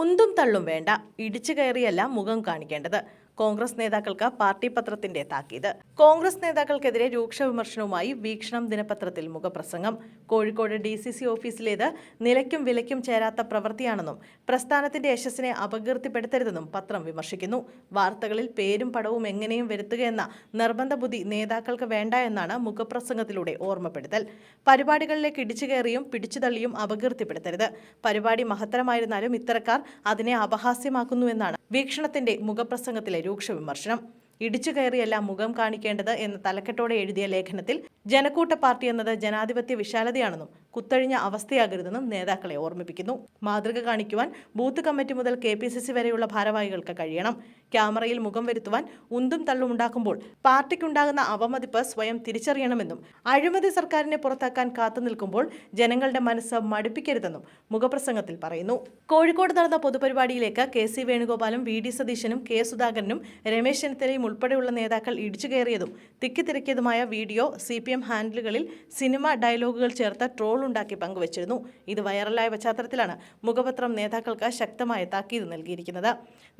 ഉന്തും തള്ളും വേണ്ട. ഇടിച്ചു കയറിയല്ല മുഖം കാണിക്കേണ്ടത്. കോൺഗ്രസ് നേതാക്കൾക്ക് പാർട്ടി പത്രത്തിന്റെ താക്കീത്. കോൺഗ്രസ് നേതാക്കൾക്കെതിരെ രൂക്ഷ വിമർശനവുമായി വീക്ഷണം ദിനപത്രത്തിൽ മുഖപ്രസംഗം. കോഴിക്കോട് ഡി സി സി ഓഫീസിലേത് നിലയ്ക്കും വിലയ്ക്കും ചേരാത്ത പ്രവൃത്തിയാണെന്നും പ്രസ്ഥാനത്തിന്റെ യശസ്സിനെ അപകീർത്തിപ്പെടുത്തരുതെന്നും പത്രം വിമർശിക്കുന്നു. വാർത്തകളിൽ പേരും പടവും എങ്ങനെയും വരുത്തുകയെന്ന നിർബന്ധ ബുദ്ധി നേതാക്കൾക്ക് വേണ്ട എന്നാണ് മുഖപ്രസംഗത്തിലൂടെ ഓർമ്മപ്പെടുത്തൽ. പരിപാടികളിലേക്ക് ഇടിച്ചു കയറിയും പിടിച്ചു തള്ളിയും അപകീർത്തിപ്പെടുത്തരുത്. പരിപാടി മഹത്തരമായിരുന്നാലും ഇത്തരക്കാർ അതിനെ അപഹാസ്യമാക്കുന്നുവെന്നാണ് വീക്ഷണത്തിന്റെ മുഖപ്രസംഗത്തിലെ രൂക്ഷ വിമർശനം ഇടിച്ചു കയറിയല്ല മുഖം കാണിക്കേണ്ടത് എന്ന തലക്കെട്ടോടെ എഴുതിയ ലേഖനത്തിൽ ജനക്കൂട്ട പാർട്ടി എന്നത് ജനാധിപത്യ വിശാലതയാണെന്നും കുത്തഴിഞ്ഞ അവസ്ഥയാകരുതെന്നും നേതാക്കളെ ഓർമ്മിപ്പിക്കുന്നു. മാതൃക കാണിക്കുവാൻ ബൂത്ത് കമ്മിറ്റി മുതൽ കെ പി സി സി വരെയുള്ള ഭാരവാഹികൾക്ക് കഴിയണം. ക്യാമറയിൽ മുഖം വരുത്തുവാൻ ഉന്തും തള്ളും ഉണ്ടാക്കുമ്പോൾ പാർട്ടിക്കുണ്ടാകുന്ന അവമതിപ്പ് സ്വയം തിരിച്ചറിയണമെന്നും അഴിമതി സർക്കാരിനെ പുറത്താക്കാൻ കാത്തു നിൽക്കുമ്പോൾ ജനങ്ങളുടെ മനസ്സ് മടുപ്പിക്കരുതെന്നും മുഖപ്രസംഗത്തിൽ പറയുന്നു. കോഴിക്കോട് നടന്ന പൊതുപരിപാടിയിലേക്ക് കെ സി വേണുഗോപാലും വി ഡി സതീശനും കെ സുധാകരനും രമേശ് ചെന്നിത്തലയും ഉൾപ്പെടെയുള്ള നേതാക്കൾ ഇടിച്ചു കയറിയതും തിക്കിത്തിരക്കിയതുമായ വീഡിയോ സി പി എം ഹാൻഡിലുകളിൽ സിനിമ ഡയലോഗുകൾ ചേർത്ത ട്രോൾ ഉണ്ടാക്കി പങ്കുവച്ചിരുന്നു. ഇത് വൈറലായ പശ്ചാത്തലത്തിലാണ് മുഖപത്രം നേതാക്കൾക്ക് ശക്തമായ താക്കീത് നൽകിയിരിക്കുന്നത്.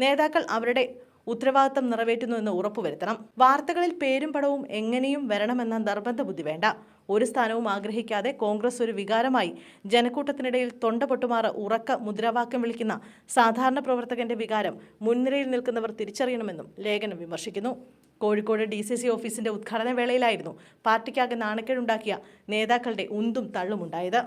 നേതാക്കൾ അവരുടെ ഉത്തരവാദിത്തം നിറവേറ്റുന്നു എന്ന് ഉറപ്പുവരുത്തണം. വാർത്തകളിൽ പേരും പടവും എങ്ങനെയും വരണമെന്ന നിർബന്ധ ബുദ്ധി വേണ്ട. ഒരു സ്ഥാനവും ആഗ്രഹിക്കാതെ കോൺഗ്രസ് ഒരു വികാരമായി ജനക്കൂട്ടത്തിനിടയിൽ തൊണ്ട പൊട്ടുമാറ ഉറക്ക മുദ്രാവാക്യം വിളിക്കുന്ന സാധാരണ പ്രവർത്തകന്റെ വികാരം മുൻനിരയിൽ നിൽക്കുന്നവർ തിരിച്ചറിയണമെന്നും ലേഖനം വിമർശിക്കുന്നു. കോഴിക്കോട് ഡി സി സി ഓഫീസിന്റെ ഉദ്ഘാടന വേളയിലായിരുന്നു പാർട്ടിക്കാകെ നാണക്കേടുണ്ടാക്കിയ നേതാക്കളുടെ ഉന്തും തള്ളുമുണ്ടായത്.